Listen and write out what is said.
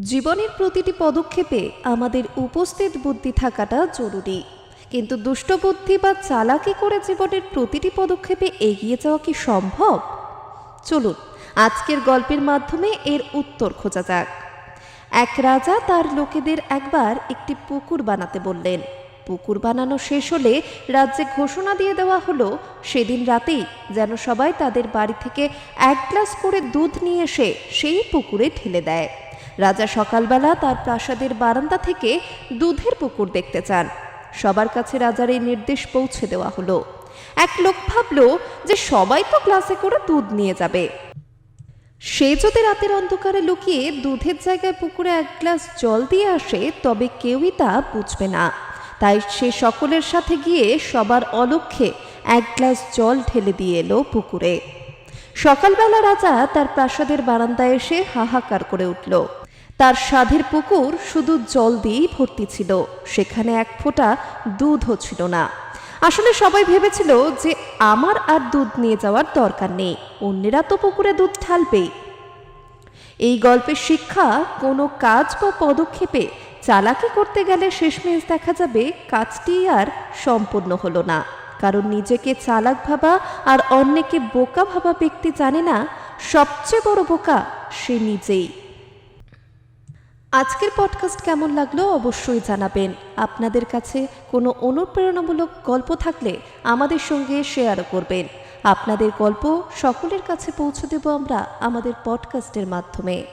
জীবনের প্রতিটি পদক্ষেপে আমাদের উপস্থিত বুদ্ধি থাকাটা জরুরি। কিন্তু দুষ্ট বুদ্ধি বা চালাকি করে জীবনের প্রতিটি পদক্ষেপে এগিয়ে যাওয়া কি সম্ভব? চলুন, আজকের গল্পের মাধ্যমে এর উত্তর খোঁজা যাক। এক রাজা তার লোকেদের একবার একটি পুকুর বানাতে বললেন। পুকুর বানানো শেষ হলে রাজ্যে ঘোষণা দিয়ে দেওয়া হলো, সেদিন রাতেই যেন সবাই তাদের বাড়ি থেকে এক গ্লাস করে দুধ নিয়ে এসে সেই পুকুরে ঢেলে দেয়। রাজা সকালবেলা তার প্রাসাদের বারান্দা থেকে দুধের পুকুর দেখতে চান। সবার কাছে রাজার এই নির্দেশ পৌঁছে দেওয়া হলো। এক লোক ভাবলো যে সবাই তো গ্লাসে করে দুধ নিয়ে যাবে। সে যদি রাতের অন্ধকারে লুকিয়ে দুধের জায়গায় পুকুরে এক গ্লাস জল দিয়ে আসে, তবে কেউই তা বুঝবে না। তাই সে সকলের সাথে গিয়ে সবার অলক্ষ্যে এক গ্লাস জল ঢেলে দিয়ে এলো পুকুরে। সকালবেলা রাজা তার প্রাসাদের বারান্দায় এসে হাহাকার করে উঠল। তার সাধের পুকুর শুধু জল দিয়েই ভর্তি ছিল। সেখানে এক ফোঁটা দুধও ছিল না। আসলে সবাই ভেবেছিল যে আমার আর দুধ নিয়ে যাওয়ার দরকার নেই, অন্যেরা তো পুকুরে দুধ ঢালবেই এই গল্পের শিক্ষা, কোনো কাজ বা পদক্ষেপে চালাকি করতে গেলে শেষমেশ দেখা যাবে কাজটি আর সম্পূর্ণ হলো না। কারণ নিজেকে চালাক ভাবা আর অন্যকে বোকা ভাবা ব্যক্তি জানে না, সবচেয়ে বড় বোকা সে নিজেই। আজকের পডকাস্ট কেমন লাগল অবশ্যই জানাবেন। আপনাদের কাছে কোনো অনুপ্রেরণামূলক গল্প থাকলে আমাদের সঙ্গে শেয়ারও করবেন। আপনাদের গল্প সকলের কাছে পৌঁছে দেব আমরা আমাদের পডকাস্টের মাধ্যমে।